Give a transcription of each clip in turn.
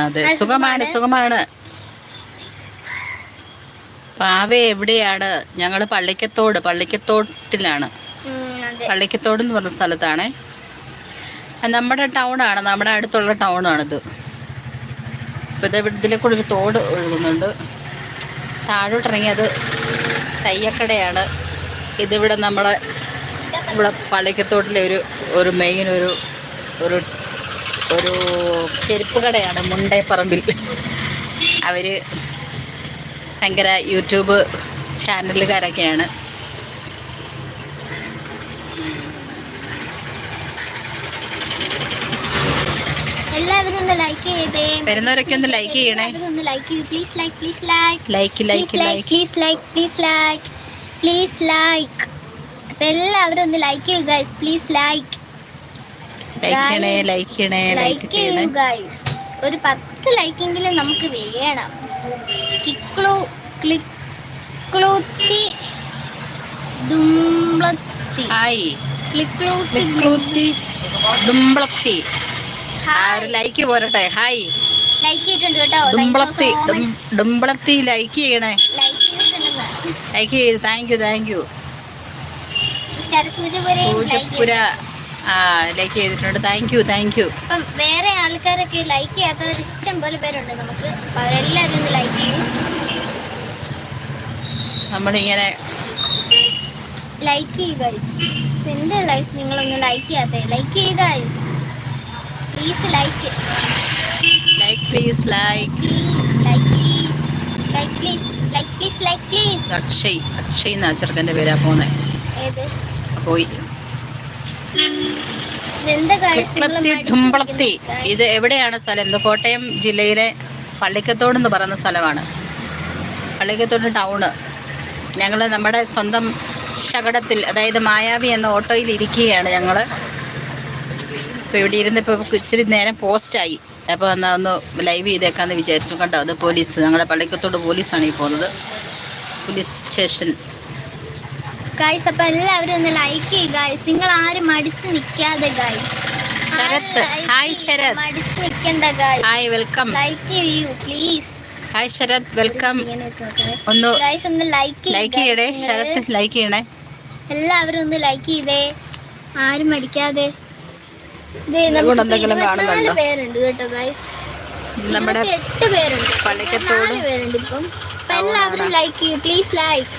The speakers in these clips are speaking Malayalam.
അതെ. സുഖമാണ് സുഖമാണ്. പാവ എവിടെയാണ്? ഞങ്ങൾ പള്ളിക്കത്തോട് പള്ളിക്കത്തോട്ടിലാണ്. പള്ളിക്കത്തോട് എന്ന് പറഞ്ഞ സ്ഥലത്താണ്. നമ്മുടെ ടൗൺ ആണ് നമ്മുടെ അടുത്തുള്ള ടൗണാണിത്. ഇപ്പോൾ ഇത് ഇതിലെ കൂടെ ഒരു തോട് ഒഴുകുന്നുണ്ട്. താഴോട്ടിറങ്ങി അത് തയ്യക്കടയാണ്. ഇതിവിടെ നമ്മുടെ ഇവിടെ പള്ളിക്കത്തോട്ടിലെ ഒരു ഒരു മെയിൻ ഒരു ഒരു ഒരു ചെരുപ്പ് കടയാണ് മുണ്ടേപ്പറമ്പിൽ. അവർ ഭയങ്കര യൂട്യൂബ് ചാനലുകാരൊക്കെയാണ്. എല്ലാവരും ഒന്ന് ലൈക്ക് ചെയ്തേ. വരുന്നവരൊക്കെ ഒന്ന് ലൈക്ക് ചെയ്യണേ. ഒന്ന് ലൈക്ക് ചെയ്യൂ. Please like please like like like like please like please like please like എല്ലാവരും ഒന്ന് ലൈക്ക് ചെയ്യൂ guys please like like like ചെയ്യണേ ലൈക്ക് ചെയ്യൂ ഗൈസ് ഒരു പത്ത് ലൈക്കെങ്കിലും നമുക്ക് വേണം. കിക്ലു ക്ലിക്ലൂത്തി ദുംബ്ലത്തി. ഹായ്. ക്ലിക്ലൂത്തി ആ ഒരു ലൈക്ക് പോരട്ടെ. ഹായ്. ലൈക്ക് ചെയ്തിട്ടുണ്ട് കേട്ടോ. ഡുംബ്ലത്തി ഡും- ലൈക്ക് ചെയ്യണേ. ലൈക്ക് ചെയ്ത് thank you thank you Poojappura. ആ ലൈക്ക് ചെയ്തിട്ടുണ്ട്. താങ്ക് യു താങ്ക് യു അപ്പം വേറെ ആൾക്കാരൊക്കെ ലൈക്ക് ചെയ്യാത്തവർ ഇഷ്ടം പോലെ പേരുണ്ട്. നമുക്ക് എല്ലാവരും അവരെല്ലാവരും ഒന്ന് ലൈക്ക് ചെയ്യും. നമ്മളിങ്ങനെ ലൈക്ക് ചെയ്യുക എന്റെ ലൈഫ് നിങ്ങളൊന്ന് ലൈക്ക് ചെയ്യാത്ത? ലൈക്ക് ചെയ്യുക please like like please like like please like please like please like please Akshay Akshay എന്നാ ചെറുക്കന്റെ പേരാ പോന്നെ. ഏത്? പോയി. ഇത് എവിടെയാണ് സ്ഥലം? ഇത് കോട്ടയം ജില്ലയിലെ പള്ളിക്കത്തോട് എന്ന് പറയുന്ന സ്ഥലമാണ്. പള്ളിക്കത്തോട് ടൗണ് ഞങ്ങൾ നമ്മുടെ സ്വന്തം ശകടത്തിൽ അതായത് മായാവി എന്ന ഓട്ടോയിൽ ഇരിക്കുകയാണ് ഞങ്ങൾ ഇപ്പോൾ ഇവിടെ ഇരുന്ന് ഇപ്പോൾ ഇച്ചിരി നേരം പോസ്റ്റായി. അപ്പോൾ എന്നാൽ ഒന്ന് ലൈവ് ചെയ്തേക്കാമെന്ന് വിചാരിച്ചു. കണ്ടോ? അത് പോലീസ്. ഞങ്ങളുടെ പള്ളിക്കത്തോട് പോലീസാണ് ഈ പോകുന്നത്. Police station. ഗൈസ് അപ്പൊ എല്ലാവരും ഒന്ന് ലൈക്ക് ചെയ്യുക ഗൈസ് നിങ്ങൾ ആരും മടിച്ച് നിൽക്കാതെ ഗൈസ് ശരത്. ഹായ് ശരത്. മടിച്ച് നിൽക്കണ്ട ഗൈസ് ഹായ് വെൽക്കം ലൈക്ക് ചെയ്യൂ പ്ലീസ് ഹായ് ശരത്. വെൽക്കം ഒന്ന് ഗൈസ് ഒന്ന് ലൈക്ക് ലൈക്ക് ചെയ്യണേ ശരത് ലൈക്ക് ചെയ്യണേ. എല്ലാവരും ഒന്ന് ലൈക്ക് ചെയ്തേ. ആരും മടിക്കാതെ. ദേ, ഇവിടെ എന്തെങ്കിലും ഇരുപത്തിനാല് കാണുന്നുണ്ടോ? പേരുണ്ട് കേട്ടോ ഗൈസ് നമ്മുടെ എട്ട് പേരുണ്ട്. നാല് പേരുണ്ട് ഇപ്പം. എല്ലാവരും ലൈക്ക് ചെയ്യൂ. പ്ലീസ് ലൈക്ക്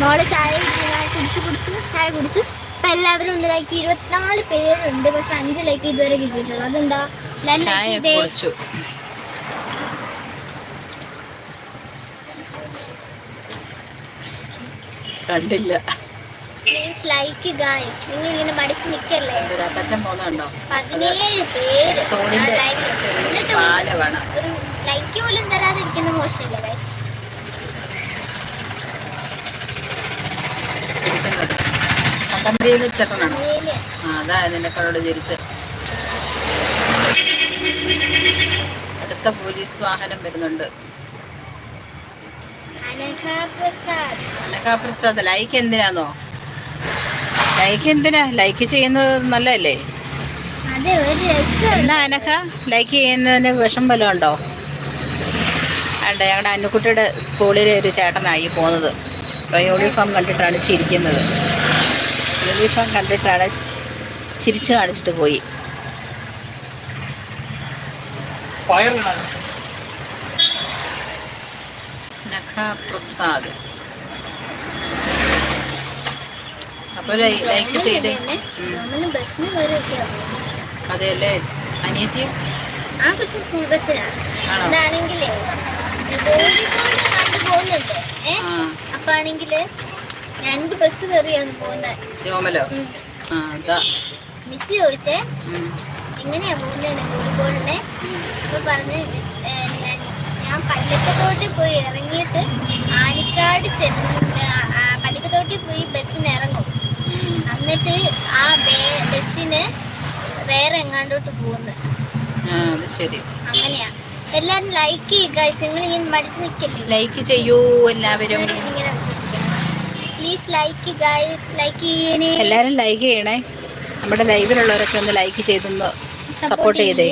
മോൾ ചായ കുടിച്ചു, കുടിച്ചു ചായ കുടിച്ചു അപ്പൊ എല്ലാവരും ഒന്ന് ലൈക്ക് ഇരുപത്തിനാല് പേരുണ്ട്. പക്ഷെ അഞ്ചു ലൈക്ക് ഇതുവരെ കിട്ടിയിട്ടുള്ളൂ അതെന്താ? കണ്ടില്ല. പ്ലീസ് ലൈക്ക് ഗായ്സ് നിങ്ങൾ ഇങ്ങനെ മടിച്ച് നിൽക്കല്ലേ പതിനേഴ് പേര്. എന്നിട്ട് ഒരു ലൈക്ക് പോലും തരാതിരിക്കുന്ന മോശമില്ല ഗൈസ് കട്ടമ്പരിയിൽ ചേട്ടനാണ്? ആ അതാ നിന്നെ കടോട് ചിരിച്ച്. അടുത്ത പോലീസ് വാഹനം വരുന്നുണ്ട്. അനഘ പ്രസാദ് അനഘാപ്രസാദ് ലൈക്ക് എന്തിനാന്നോ? ലൈക്ക് എന്തിനാ? ലൈക്ക് ചെയ്യുന്നത് നല്ലതല്ലേ? എന്നാ അനഘ ലൈക്ക് ചെയ്യുന്നതിന് വിഷം വല്ലതും ഉണ്ടോ? അണ്ട് ഞങ്ങളുടെ അന്നുക്കുട്ടിയുടെ സ്കൂളിലെ ഒരു ചേട്ടനായി പോകുന്നത്. യൂണിഫോം കണ്ടിട്ടാണ് ചിരിക്കുന്നത്. യൂണിഫോം കണ്ടിട്ടാണ് ചിരിച്ചു ചിരിച്ച് കാണിച്ചിട്ട് പോയി. പ്രസാദ് അപ്പോൾ ലൈക്ക് ചെയ്തേ. അതെയല്ലേ? അനിയത്തിയും? ആ കൊച്ചു സ്കൂൾ ബസ്സിലാണ് പോകുന്നുണ്ട്. അപ്പൊ ആണെങ്കിൽ രണ്ട് ബസ് കയറിയാണ് പോകുന്നത് രോമലോ ആ അതാ. മിസ് ചോദിച്ചേ. എങ്ങനെയാ പോകുന്നത് ഗോളിബോളിനെ അപ്പൊ പറഞ്ഞ് "മിസ്, ഞാൻ- പള്ളിക്കത്തോട്ടിൽ പോയി ഇറങ്ങിയിട്ട് ആനിക്കാട് ചെന്ന് പള്ളിക്കത്തോട്ടിൽ പോയി ബസ്സിന് ഇറങ്ങും. എന്നിട്ട് ആ ബസ്സിന് വേറെ എങ്ങാണ്ടോട്ട് പോകുന്നത് ശരി. അങ്ങനെയാ. എല്ലാരും ലൈക്ക് ചെയ്യുക നിങ്ങൾ ഇങ്ങനെ മടിച്ചു നിൽക്കല്ലേ ലൈക്ക് ചെയ്യൂ എല്ലാവരും. പ്ലീസ് ലൈക്ക് ഗൈസ് ലൈക്ക് ചെയ്യണേ എല്ലാവരും ലൈക്ക് ചെയ്യണേ. നമ്മുടെ ലൈവിലുള്ളവരൊക്കെ ഒന്ന് ലൈക്ക് ചെയ്തൊന്ന് സപ്പോർട്ട് ചെയ്തേ.